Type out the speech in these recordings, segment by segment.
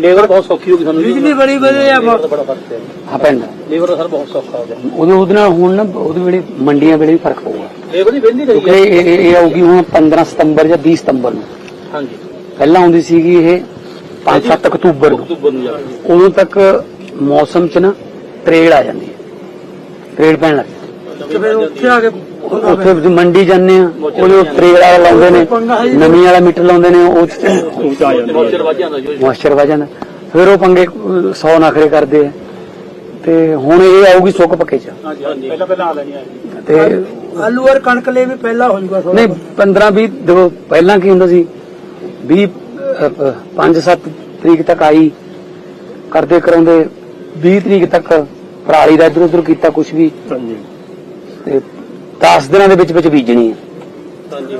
Labour ਬਹੁਤ ਸੌਖੀ ਹੋ ਗਈ ਸਾਨੂੰ ਬਿਜਲੀ ਬੜੀ ਵਧੀਆ ਦਾ ਬੜਾ ਫ਼ਰਕ ਹੈ। ਹਾਂ ਪੈਂਦਾ ਲੇਬਰ ਦਾ ਸਰ ਬਹੁਤ ਸੌਖਾ ਹੋ ਗਿਆ। ਉਦੋਂ ਉਹਦੇ ਨਾਲ ਹੁਣ ਨਾ ਉਹਦੇ ਵੇਲੇ ਮੰਡੀਆਂ ਵੇਲੇ ਵੀ ਫ਼ਰਕ ਪਊਗਾ। ਲੇਬਰ ਦੀ ਵਹਿੰਦੀ ਰਹੀ ਕਿਉਂਕਿ ਹੈ। ਇਹ ਇਹ- ਇਹ ਆਊਗੀ ਹੁਣ 15 ਸਤੰਬਰ ਜਾਂ 20 ਸਤੰਬਰ ਨੂੰ। ਹਾਂਜੀ। ਪਹਿਲਾਂ ਆਉਂਦੀ ਸੀਗੀ ਇਹ 5-7 ਅਕਤੂਬਰ ਨੂੰ। ਅਕਤੂਬਰ ਨੂੰ ਜਾ ਕੇ ਉਦੋਂ ਤੱਕ ਮੌਸਮ 'ਚ ਨਾ ਤਰੇੜ ਆ ਜਾਂਦੀ ਹੈ। ਤਰੇੜ ਪੈਣ ਲੱਗ ਜਾਂਦੀ ਤੇ ਫਿਰ ਉੱਥੇ ਆ ਕੇ ਹੈ। ਉੱਥੇ ਤੁਸੀਂ ਮੰਡੀ ਜਾਂਦੇ ਆ ਉਹਦੇ ਉਹ ਤਰੇੜ ਵਾਲਾ ਲਾਉਂਦੇ ਨੇ ਨਵੀਂ ਵਾਲਾ ਮੀਟਰ ਲਾਉਂਦੇ ਨੇ ਉਹ 'ਚ ਮੋਚਰ ਵੱਜ ਜਾਂਦਾ ਜੋ ਮੋਇਸਚਰ ਵਜਾ ਜਾਂਦਾ ਫਿਰ ਉਹ ਪੰਗੇ 100 ਨਖਰੇ ਕਰਦੇ ਆ। ਤੇ ਹੁਣ ਇਹ ਆਊਗੀ ਸੁੱਕ ਪੱਕੇ 'ਚ। ਹਾਂਜੀ ਪਹਿਲਾਂ ਪਹਿਲਾਂ ਆ ਲੈਣੀ ਹੈ ਤੇ ਆਲੂ ਔਰ ਕਣਕ ਲਈ ਵੀ ਪਹਿਲਾਂ ਹੋ ਜਾਊਗਾ। ਨਹੀਂ 15 20 ਦੇਖੋ ਪਹਿਲਾਂ ਕੀ ਹੁੰਦਾ ਸੀ? 20 5 7 ਤਰੀਕ ਤੱਕ ਆਈ ਕਰਦੇ ਕਰਾਉਂਦੇ 20 ਤਰੀਕ ਤੱਕ ਪਰਾਲੀ ਦਾ ਇਧਰ ਉਧਰ ਕੀਤਾ ਕੁਝ ਵੀ। ਹਾਂਜੀ। ਤੇ 10 ਦਿਨਾਂ ਦੇ ਵਿੱਚ ਵਿੱਚ ਬੀਜਣੀ ਹੈ। ਹਾਂਜੀ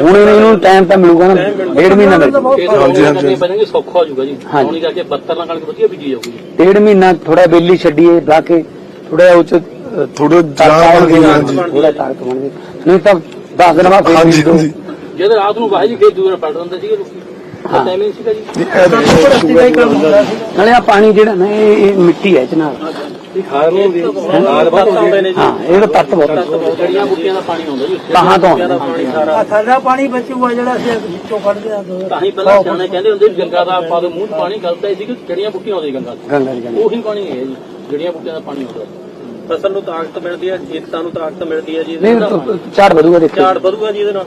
ਹੁਣ ਇਹਨੂੰ ਟਾਈਮ ਤਾਂ ਮਿਲੂਗਾ ਨਾ ਡੇਢ ਮਹੀਨਾ ਮਿਲ। ਹਾਂਜੀ ਹਾਂਜੀ। ਸੌਖਾ ਹੋ ਜਾਊਗਾ ਜੀ। ਹੌਲੀ ਕਰਕੇ 72 ਨਾਲ ਕਣਕ ਵਧੀਆ ਬੀਜੀ ਜਾਊਗੀ। ਡੇਢ ਮਹੀਨਾ ਥੋੜਾ ਬੇਲੀ ਛੱਡੀਏ ਲਾ ਕੇ ਥੋੜਾ ਉਹ ਚ ਥੋੜਾ ਜਾਨ ਬਣ ਗਈ ਹਾਂਜੀ। ਥੋੜਾ ਤਾਕਤ ਬਣ ਗਈ ਨਹੀਂ ਤਾਂ 10 ਦਿਨਾਂ ਬਾਅਦ ਫੇਰ ਹਾਂਜੀ ਬੀਜ ਜਦ ਰਾਤ ਨੂੰ ਵਾਹੀ ਜੀ ਖੇਤ ਦੂਰ ਪੜ ਦਿੰਦੇ ਸੀਗੇ ਲੋਕੀ। ਹਾਂ। ਟਾਈਮਿੰਗ ਸੀਗਾ ਜੀ। ਦਾ ਨਾਲੇ ਆ ਪਾਣੀ ਜਿਹੜਾ ਨਾ ਇਹ ਮਿੱਟੀ ਹੈ ਇਹ ਚ ਨਾਲ ਇਹ ਖਾਦ ਨੂੰ ਵੀ ਖਾਦ ਬਹੁਤ ਆਉਂਦੇ ਨੇ ਜੀ ਹਾਂ ਇਹਦਾ ਤੱਤ ਬਹੁਤ ਹੈ। ਜੜੀਆਂ ਬੂਟੀਆਂ ਦਾ ਪਾਣੀ ਆਉਂਦਾ ਜੀ ਉੱਥੇ ਕਹਾਂ ਤੋਂ ਬੂਟਿਆਂ ਦਾ ਪਾਣੀ ਸਾਰਾ। ਆ ਸਾਡਾ ਪਾਣੀ ਬਚੂਗਾ ਜਿਹੜਾ ਅਸੀਂ ਵਿੱਚੋਂ ਕੱਢਦੇ ਆ ਦੋ। ਤਾਂ ਹੀ ਪਹਿਲਾਂ ਸਿਆਣੇ ਕਹਿੰਦੇ ਹੁੰਦੇ ਗੰਗਾ ਦਾ ਪਾ ਦੋ ਮੂੰਹ ਪਾਣੀ ਗਲਤ ਹੈ ਸੀ ਕਿ ਜੜੀਆਂ ਬੂਟੀਆਂ ਆਉਂਦੀਆਂ ਗੰਗਾ ਗੰਗਾ ਦੀ ਗੰਗਾ ਉਹੀ ਪਾਣੀ ਹੈ ਜੀ ਜੜੀਆਂ ਬੂਟੀਆਂ ਦਾ ਪਾਣੀ ਆਉਂਦਾ। ਫਸਲ ਨੂੰ ਤਾਕਤ ਮਿਲਦੀ ਹੈ ਜੀਤਾਂ ਨੂੰ ਤਾਕਤ ਮਿਲਦੀ ਹੈ ਜੀ ਨਹੀਂ ਝਾੜ ਵਧੂਗਾ ਦੇਖੋ। ਵਧੂਗਾ ਜੀ ਇਹਦੇ ਨਾਲ।